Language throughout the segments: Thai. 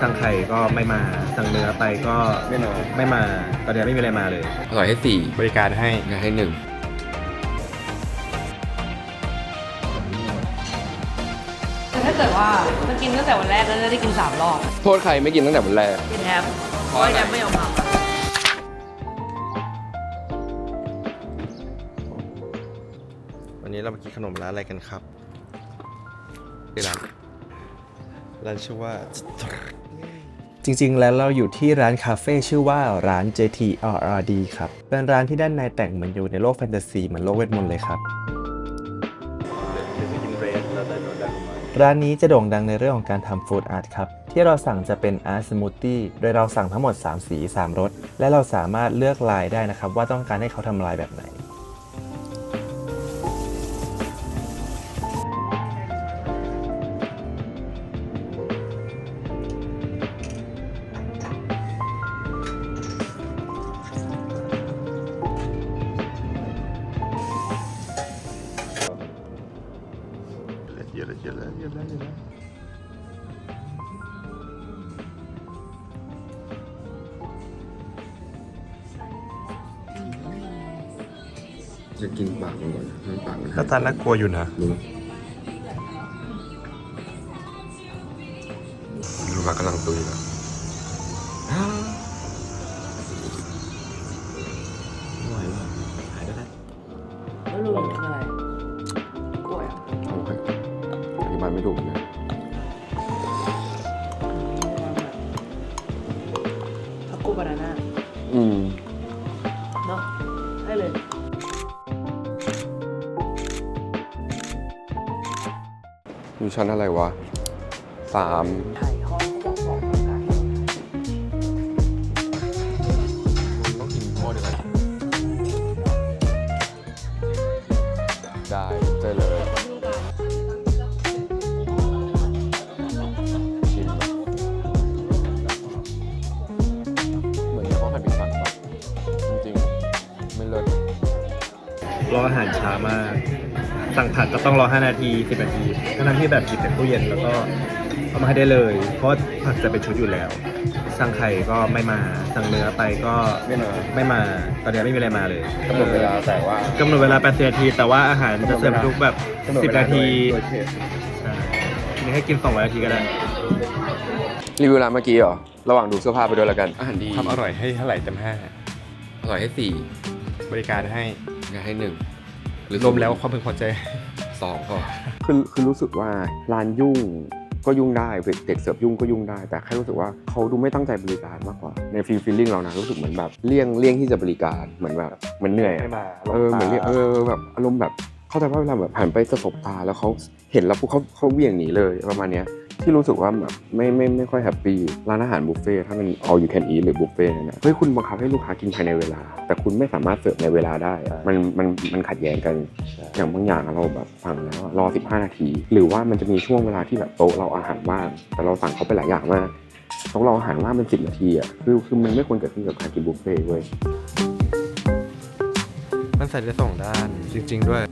สั่งไข่ก็ไม่มา สั่งเนื้อไปก็ไม่มาไม่มาตอนนี้ไม่มีอะไรมาเลย อร่อยให้สี่บริการให้งานให้หนึ่งถ้าเกิดว่าจะกินตั้งแต่วันแรกก็จะได้กินสามรอบโทษใครไม่กินตั้งแต่วันแรก กินแฮมเพเพราะราะอะไรแฮมไม่ยอมทำอะวันนี้เรามากินขนมร้านอะไรกันครับเป็นร้าน ร้านชื่อว่า จริงๆ แล้วเราอยู่ที่ร้านคาเฟ่ชื่อว่าร้าน JTRRD ครับ เป็นร้านที่ด้านในแต่งเหมือนอยู่ในโลกแฟนตาซีเหมือนโลกเวทมนต์เลยครับ ร้านนี้จะโด่งดังในเรื่องของการทำฟู้ดอาร์ตครับ ที่เราสั่งจะเป็นอาร์ตสมูทตี้โดยเราสั่งทั้งหมด 3 สี 3รสและเราสามารถเลือกลายได้นะครับ ว่าต้องการให้เขาทำลายแบบไหน จะกินปากมันก่อนนะมันปากมันหน้าตาน่ากลัวอยู่นะรู้ลูกค้ากำลังตุยแล้ว อยู่ชั้นอะไรวะสามไข่ห้องเขาบ ออาหารช้ามาก สั่งผักก็ต้องรอ 5 นาที 10 นาทีทั้งที่แบบหยิบจากตู้เย็นแล้วก็เอามาให้ได้เลย เพราะผักจะเป็นชุดอยู่แล้ว สั่งไข่ก็ไม่มา สั่งเนื้อไปก็ไม่มา ไม่มา ตอนนี้ไม่มีอะไรมาเลยกำหนดเวลาแต่ว่ากำหนดเวลา80นาที แต่ว่าอาหารจะเสิร์ฟทุกแบบ10นาทีโดยเขตใช่นี่ให้กิน200นาทีก็ได้ รีวิวร้านเมื่อกี้เหรอ ระหว่างดูเสื้อผ้าไปด้วยแล้วกัน อาหารดีความอร่อยให้เท่าไหร่เต็มอร่อยให้สี่5บริการให้ งานให้หนึ่ง รวมแล้วความพึงพอใจสองก็คือคือรู้สึกว่าร้านยุ่งก็ยุ่งได้เด็กเสิร์ฟยุ่งก็ยุ่งได้ แต่แค่รู้สึกว่าเขาดูไม่ตั้งใจบริการมากกว่าในฟีลฟีลลิ่งเรานะรู้สึกเหมือนแบบเลี่ยงเลี่ยงที่จะบริการเหมือนแบบเหมือนเหนื่อยอะไม่มาเออเหมือนเรียกเออแบบอารมณ์แบบเข้าใจว่าเวลาแบบหันไปสะบตาแล้วเขาเห็นแล้วปุ๊บเขาเขาเหวี่ยงหนีเลยประมาณเนี้ย ที่รู้สึกว่าแบบไม่ไม่ไม่ค่อยแฮปปี้ร้านอาหารบุฟเฟ่ถ้ามัน all you can eat หรือบุฟเฟ่เนี่ยนะเฮ้ยคุณบังคับให้ลูกค้ากินภายในเวลา แต่คุณไม่สามารถเสิร์ฟในเวลาได้ มันมันมันขัดแย้งกันอย่างบางอย่างเราแบบสั่งแล้วอะรอ 15 นาที หรือว่ามันจะมีช่วงเวลาที่แบบโต๊ะเราอาหารว่าง แต่เราสั่งเขาไปหลายอย่างมากต๊ะเราอาหารว่างเป็น10นาทีอะคือคือมันไม่ควรเกิดขึ้นกับการกินบุฟเฟ่เว้ยมันใส่ได้สองด้านจริง ๆ ด้วย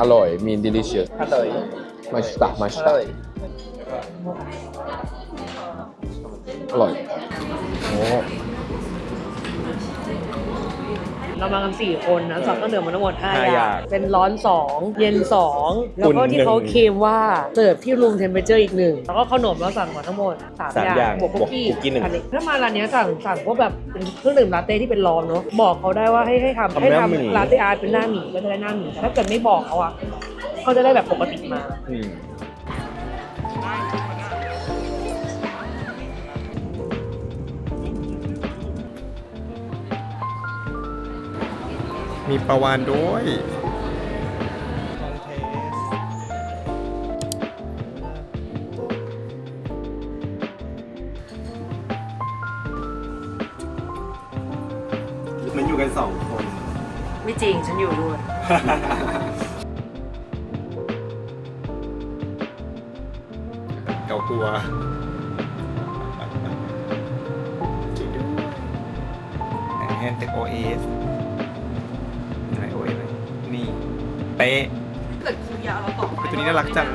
อร่อย มี delicious อร่อยมาชิตะมาชิตะอร่อย โอ้ เรามากันสี่คนนะสั่งก็เหนือมาทั้งหมดห้าห้าออย่างย่างเป็นร้อนสองเย็นสองแล้วก็อุ่นที่เขาหนึ่งเคลมว่าเสิร์ฟที่รูมเทมเปอเจอร์อีกหนึ่งแล้วก็ขนมเราสั่งมาทั้งหมดสามสามอย่างอย่างบวกคุกกี้บวกคุกกี้หนึ่งอันนี้ถ้ามาร้านเนี้ยสั่งสั่งพวกแบบเป็นเครื่องดื่มลาเต้ที่เป็นร้อนเนาะบอกเขาได้ว่าให้ให้ทำให้ทำลาเต้อาร์ตเป็นหน้าหมีก็จะได้หน้าหมีแต่ถ้าเกิดไม่บอกเขาอะเขาจะได้แบบปกติมา อืม มีประวานด้วย มันอยู่กันสองคน ไม่จริงฉันอยู่ด้วย เกากลัวจแฮนด์เต็กโอเอส ป๊ะเกิดคิวยาวเราต่อไหมตัวนี้น่ารักจัง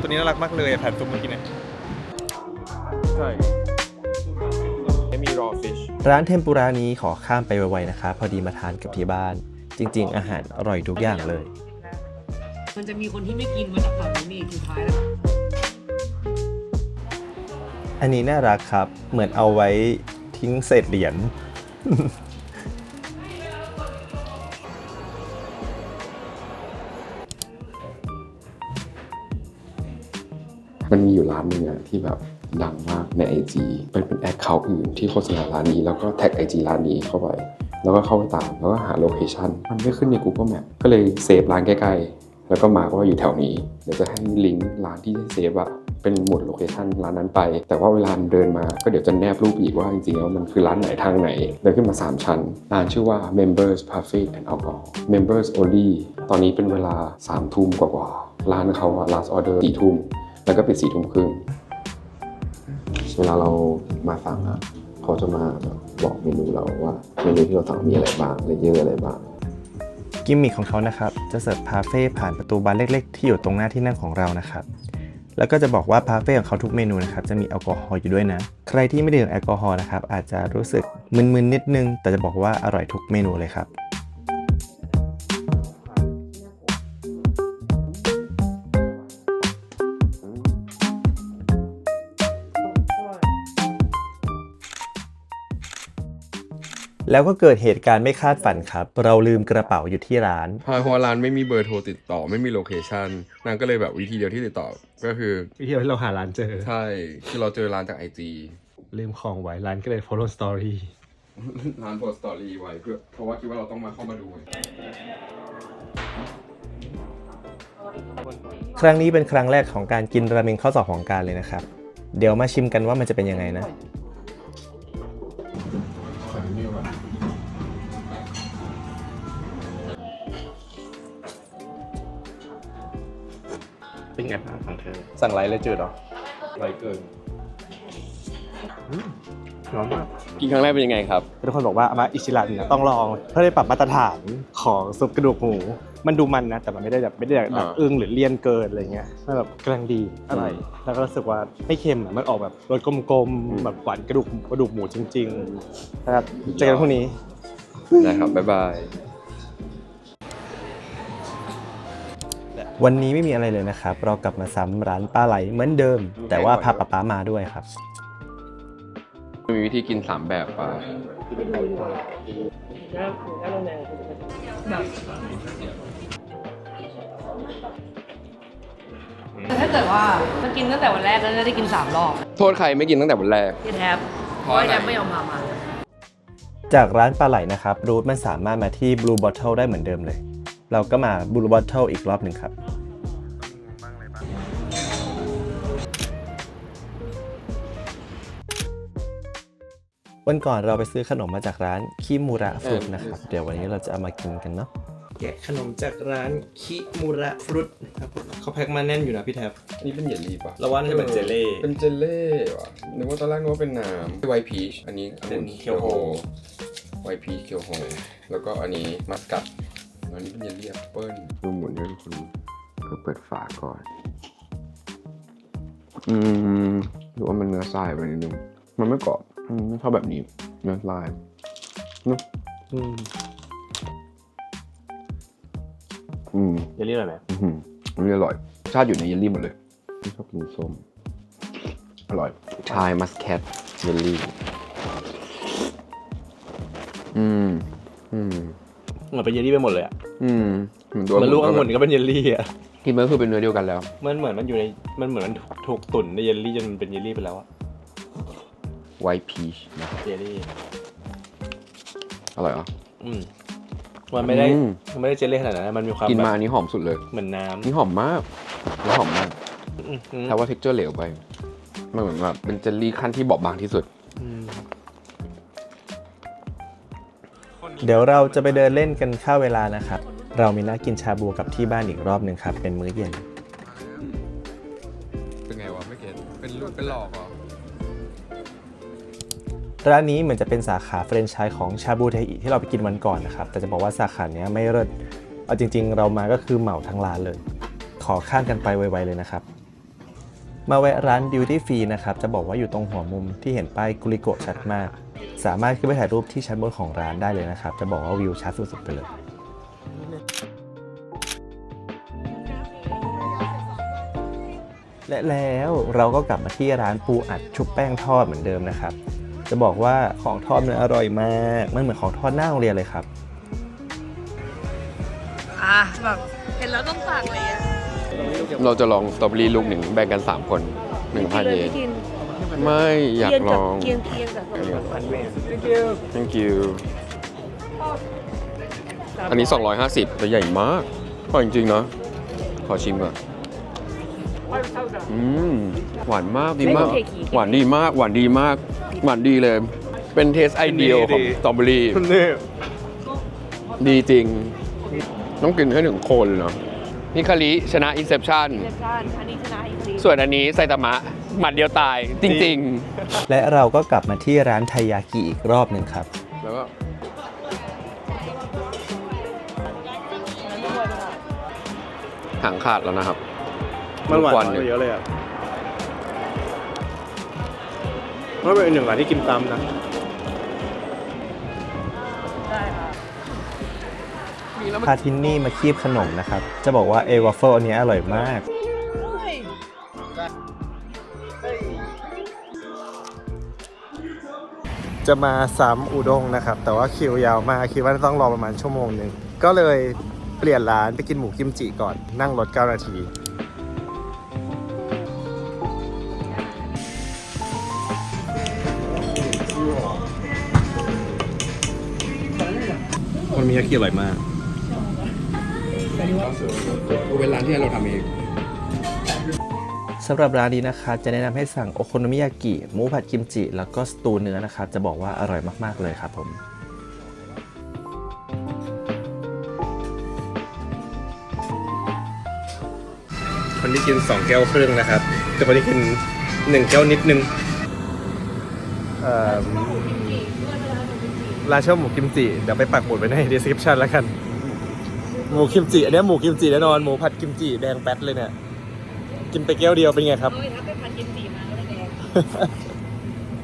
ตัวนี้น่ารักมากเลยอะแผ่นตัวเมื่อกี้เนี่ยใช่ไม่มี raw fish ร้านเทมปุระนี้ขอข้ามไปไวๆนะคะ พอดีมาทานกับที่บ้าน จริง ๆ อาหารอร่อยทุกอย่างเลย มันจะมีคนที่ไม่กินมาจากฝั่งนี้สุดท้ายแล้วอันนี้น่ารักครับ เหมือนเอาไว้ทิ้งเศษเหรียญ มันมีอยู่ร้านหนึ่งอะที่แบบดังมากใน IG เป็นเป็นแอคเคาท์อื่นที่โฆษณาร้านนี้ แล้วก็แท็ก IG ร้านนี้เข้าไป แล้วก็เข้าไปตาม แล้วก็หาโลเคชันมันไม่ขึ้นใน Google Map ก็เลยเซฟร้านใกล้ๆ แล้วก็มากว่าอยู่แถวนี้ เดี๋ยวจะให้ลิงก์ร้านที่เซฟอะเป็นหมุดโลเคชันร้านนั้นไป แต่ว่าเวลาเดินมาก็เดี๋ยวจะแนบรูปอีกว่าจริงๆแล้วมันคือร้านไหนทางไหน เดินขึ้นมา 3 ชั้น ร้านชื่อว่า Members Cafe and Alcohol Members Only ตอนนี้เป็นเวลา3ทุ่มกว่าๆ ร้านเขาอะ last order 4ทุ่ม แล้วก็ปิดสี่ทุ่มครึ่งเวลาเรามาสั่งอะเขาจะมาบบบอกเมนูเราว่าเมนูที่เราสั่งมีอะไรบ้างเลเยอร์อะไรบ้างกิมมิคของเขานะครับจะเสิร์ฟพาเฟ่ผ่านประตูบานเล็ก ๆ ที่อยู่ตรงหน้าที่นั่งของเรานะครับแล้วก็จะบอกว่าพาเฟ่ของเขาทุกเมนูนะครับจะมีแอลกอฮอล์อยู่ด้วยนะ ใครที่ไม่ดื่มแอลกอฮอล์นะครับอาจจะรู้สึกมึนๆนิดนึง แต่จะบอกว่าอร่อยทุกเมนูเลยครับ แล้วก็เกิดเหตุการณ์ไม่คาดฝันครับ เราลืมกระเป๋าอยู่ที่ร้าน เพราะร้านไม่มีเบอร์โทรติดต่อไม่มีโลเคชันนางก็เลยแบบวิธีเดียวที่ติดต่อก็คือ วิธีที่เราหาร้านเจอ ใช่คือเราเจอร้านจากไอจีลืมของไว้ร้านก็เลย follow story ร้านโพสต์สตอรี่ไว้เพื่อเพราะว่าคิดว่าเราต้องมาเข้ามาดู ครั้งนี้เป็นครั้งแรกของการกินราเมงข้าวสอบของการเลยนะครับ เดี๋ยวมาชิมกันว่ามันจะเป็นยังไงนะ เป็นไงบ้างของเธอ สั่งไรเลยจืดหรอไรเกินร้อนมาก กินครั้งแรกเป็นยังไงครับ ทุกคนบอกว่าอามาอิชิรันเนี่ยต้องลองเพื่อได้ปรับมาตรฐานของซุปกระดูกหมู มันดูมันนะ แต่มันไม่ได้แบบไม่ได้แบบอ่าอึ้งหรือเลี่ยนเกินอะไรเงี้ยมันแบบกำลังดีอร่อยแล้วก็รู้สึกว่าไม่เค็มอะมันออกแบบรสกลมๆแบบหวานกระดูกกระดูกหมูจริงๆนะครับเจอกันพรุ่งนี้ได้ครับบ๊ายบาย วันนี้ไม่มีอะไรเลยนะครับ เรากลับมาซ้ำร้านป้าไหลเหมือนเดิม แต่ว่าพาป๊าป๊ามาด้วยครับ มีวิธีกิน3แบบป่ะน่าน่าลงแรงแบบแต่ถ้าเกิดว่าถ้ากินตั้งแต่วันแรกก็จะได้กินสามรอบโทษใครไม่กินตั้งแต่วันแรกที่แท็บเพราะว่าแท็บไม่ยอมพามาจากร้านปลาไหลนะครับ รูทมันสามารถมาที่ Blue Bottle ได้เหมือนเดิมเลย เราก็มา Blue Bottle อีกรอบหนึ่งครับวันก่อนเราไปซื้อขนมมาจากร้านคิมูระฟรุตนะครับ เดี๋ยววันนี้เราจะเอามากินกันเนาะแกะขนมจากร้านคิมูระฟรุตครับเขาแพ็คมาแน่นอยู่นะพี่แท็บอันนี้เป็นเยลลี่ป่ะเราว่าน่าจะเป็นเจลลี่เป็นเจลเล่ว่ะนึกว่าตอนแรกนึกว่าเป็นน้ำไวท์พีชอันนี้องุ่เป็นเคียวโฮไวท์พีชเคียวโฮแล้วก็อันนี้มัสกัด อันนี้เป็นเยลลี่แอปเปิ้ลดูหมุนให้ทุกคนเพื่อเปิดฝาก่อน อืมหรือว่ามันเนื้อทรายไปนิดนึงมันไม่กรอบอืมไม่ชอบแบบนี้เนื้อทรายเนอะอืมอืมเจลลี่อะไรไหมอื้อหืออันนี้อร่อย ชาติอยู่ในเยลลี่หมดเลยไม่ชอบกินส้มอร่อย ชายมัสแคทเยลลี่ อืม อืม เหมือนเป็นเยลลี่ไปหมดเลยอะอืมเหมือนตัวมันลูกองุ่นก็เป็นเยลลี่อะกินมันก็คือเป็นเนื้อเดียวกันแล้ว มันเหมือนมันอยู่ในมันเหมือนมันถูกตุ๋นในเยลลี่จนมันเป็นเยลลี่ไปแล้วอะไวท์พีชนะเยลลี่อร่อยเหรออืมมันไม่ได้อืม มันไม่ได้เจลลี่ขนาดนั้นนะมันมีความกินแบมาบอันนี้หอมสุดเลย เหมือนน้นี่หอมมากนี่หอมมากำอืมอืมแต่ว่าเท็กเจอร์เหลวไป มันเหมือนแบบเป็นเจลลี่ขั้นที่บอบบางที่สุด อืม เดี๋ยวเราจะไปเดินเล่นกันเข้าเวลานะครับ เรามีนัดกินชาบูกับที่บ้านอีกรอบหนึ่งครับ เป็นมื้อเย็น เป็นไงวะไม่เก็ตเป็นลูกเป็นหลอกเหรอ ร้านนี้เหมือนจะเป็นสาขาแฟรนไชส์ของชาบูเทอิที่เราไปกินวันก่อนนะครับ แต่จะบอกว่าสาขาเนี้ยไม่เลิศเอาจริง ๆ เรามาก็คือเหมาทั้งร้านเลย ขอข้ามกันไปไวๆเลยนะครับ มาแวะร้าน Duty Free นะครับ จะบอกว่าอยู่ตรงหัวมุมที่เห็นป้ายกุลิโกะชัดมาก สามารถขึ้นไปถ่ายรูปที่ชั้นบนของร้านได้เลยนะครับ จะบอกว่าวิวชัดสุดๆไปเลย และแล้วเราก็กลับมาที่ร้านปูอัดชุบแป้งทอดเหมือนเดิมนะครับ จะบอกว่าของทอดเนี่ยอร่อยมาก มันเหมือนของทอดหน้าโรงเรียนเลยครับ อะแบบเห็นแล้วต้องสั่งเลยอะเราจะลองสตรอเบอรี่ลูกหนึ่งแบ่งกัน 3 คน 1,000 เยน กิน ไม่อยากเกียนลกับองเกียนเกียนกับ thank you อันนี้ 250แต่ใหญ่มากพอจริงๆเนาะขอชิมก่อนอืมหวานมากดีมากหวานดีมาก หวานดีมาก หวานดีเลย เป็นเทสไอเดียของสตรอเบอรี่ ดีจริง ต้องกินให้ถึงโคนเลยเนาะนิคาริชนะอินเซ t ชันเกียนกันอันนี้ชนะอีกทีส่วนอันนี้ไซตามะ หมัดเดียวตายจริง และเราก็กลับมาที่ร้านไทยากิอีกรอบหนึ่งครับ ๆ แล้วก็หางขาดแล้วนะครับมันหวานทุกกเยว่าเยอะเลยอะมันเป็นหนึ่งร้านที่กินตามนะได้ค่ะพาทินนี่มาคีบขนมนะครับ จะบอกว่าเอวาเฟิลอันนี้อร่อยมาก จะมาซ้ำอุด้งนะครับ แต่ว่าคิวยาวมากคิดว่าต้องรอประมาณชั่วโมงหนึ่งก็เลยเปลี่ยนร้านไปกินหมูกิมจิก่อนนั่งรถ 9 นาทีมันมียากิอร่อยมากเป็นร้านที่เราทำเอง สำหรับร้านนี้นะคะ จะแนะนำให้สั่งโอโคโนมิยากิหมูผัดกิมจิ แล้วก็สตูเนื้อนะครับจะบอกว่าอร่อยมากๆเลยครับผมคนที่กิน 2 แก้วครึ่งนะครับ แต่คนที่กิน 1 แก้วนิดนึงเอ่อร้านเช่าหมูกิมจิ เดี๋ยวไปปักหมุดไว้ใน description แล้วกัน หมูกิมจิ อันนี้หมูกิมจิแน่นอน หมูผัดกิมจิ แดงแป๊ดเลยเนี่ย กินไปแก้วเดียวเป็นไงครับโอ้ยถ้าเป็นพันกิมจิมาก็เลยแดง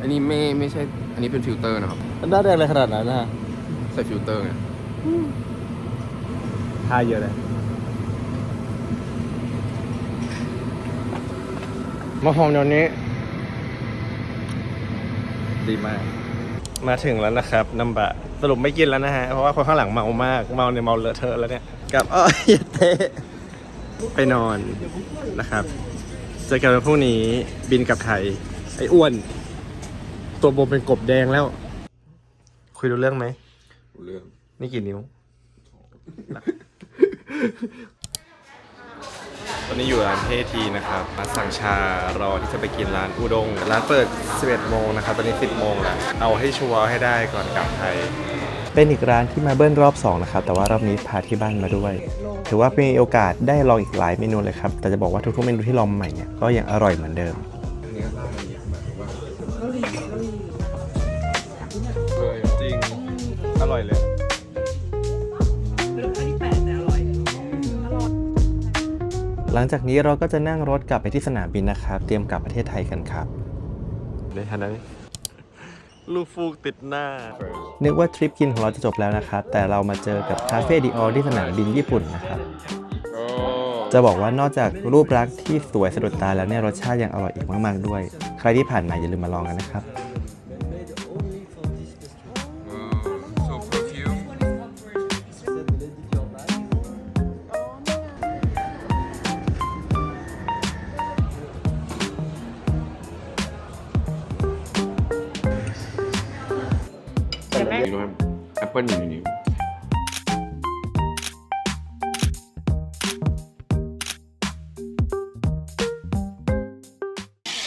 อันนี้ไม่ไม่ใช่ อันนี้เป็นฟิลเตอร์นะครับ มันหน้าแดงอะไรขนาดนั้นนะใส่ฟิลเตอร์ไง ทาเยอะเลยมาหอมเดี๋ยวนี้ ดีมาก มาถึงแล้วนะครับน้ำบะสรุปไม่กินแล้วนะฮะ เพราะว่าคนข้างหลังเมามาก เมาเนี่ยเมาเลอะเทอะแล้วเนี่ยกลับอ้อยอย่าเตะ ไปนอนนะครับ เจอกันวันพรุ่งนี้บินกลับไทย ไอ้อ้วน ตัวโบเป็นกบแดงแล้ว คุยรู้เรื่องไหมเรื่องนี่กี่นิ้ว ตอนนี้อยู่ร้านเททีนะครับ มาสั่งชารอที่จะไปกินร้านอุด้งร้านเปิด 11 โมงนะครับ ตอนนี้ 10 โมงแล้ว เอาให้ชัวร์ให้ได้ก่อนกลับไทย เป็นอีกร้านที่มาเบิ้ลรอบ2นะครับแต่ว่ารอบนี้พาที่บ้านมาด้วย ถือว่ามีโอกาสได้ลองอีกหลายเมนูเลยครับ แต่จะบอกว่าทุกๆเมนูที่ลองใหม่เนี่ยก็ยังอร่อยเหมือนเดิมอันนี้ก็ได้อันนี้แบบว่าจริง อร่อยเลยเป็นครั้งที่แปดแต่อร่อยหลังจากนี้เราก็จะนั่งรถกลับไปที่สนามบินนะครับ เตรียมกลับประเทศไทยกันครับในฐานะ ลูกฟูกติดหน้า นึกว่าทริปกินของเราจะจบแล้วนะครับ แต่เรามาเจอกับคาเฟ่ดิออที่สนามบินญี่ปุ่นนะครับ จะบอกว่านอกจากรูปลักษณ์ที่สวยสะดุดตาแล้วเนี่ยรสชาติยังอร่อยอีกมาก ๆ ด้วย ใครที่ผ่านมาอย่าลืมมาลองกันนะครับ เดี๋ยวแม่นี่ด้วยแอปเปิลอยู่ในนี้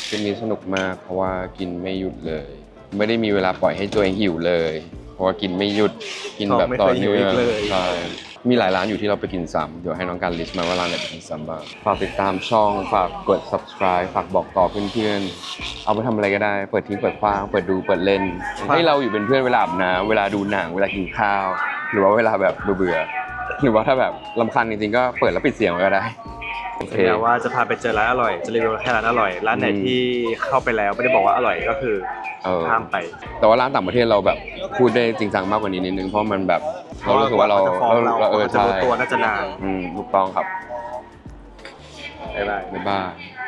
ทริปนี้สนุกมากเพราะว่ากินไม่หยุดเลย ไม่ได้มีเวลาปล่อยให้ตัวเองหิวเลย เพราะว่ากินไม่หยุดกินแบบต่อเนื่องใช่มีหลายร้านอยู่ที่เราไปกินซ้ำเดี๋ยวให้น้องการลิสต์มาว่าร้านไหนไปกินซ้ำบ้างฝากติดตามช่องฝากกด subscribe ฝากบอกต่อเพื่อนๆ เอาไปทำอะไรก็ได้ เปิดทิ้งเปิดคว้าง เปิดดูเปิดเล่น ให้เราอยู่เป็นเพื่อนเวลาอาบน้ำเวลาดูหนังเวลากินข้าว หรือว่าเวลาแบบเบื่อๆหรือว่าถ้าแบบลำคาญจริงๆก็เปิดแล้วปิดเสียงไว้ก็ได้โอเคถึงแม้ว่าจะพาไปเจอร้านอร่อย จะรีวิวแค่ร้านอร่อย ร้านไหนอืม ที่เข้าไปแล้วไม่ได้บอกว่าอร่อยก็คือเออข้ามไป แต่ว่าร้านต่างประเทศเราแบบพูดได้จริงจังมากกว่านี้นิดนึงเพราะมันแบบเรารู้สึกว่าเราจะฟ้องเราเราเออจะใช่รู้ตัวน่าจะนานอืมถูกต้องครับบ๊ายบาย บ๊ายบาย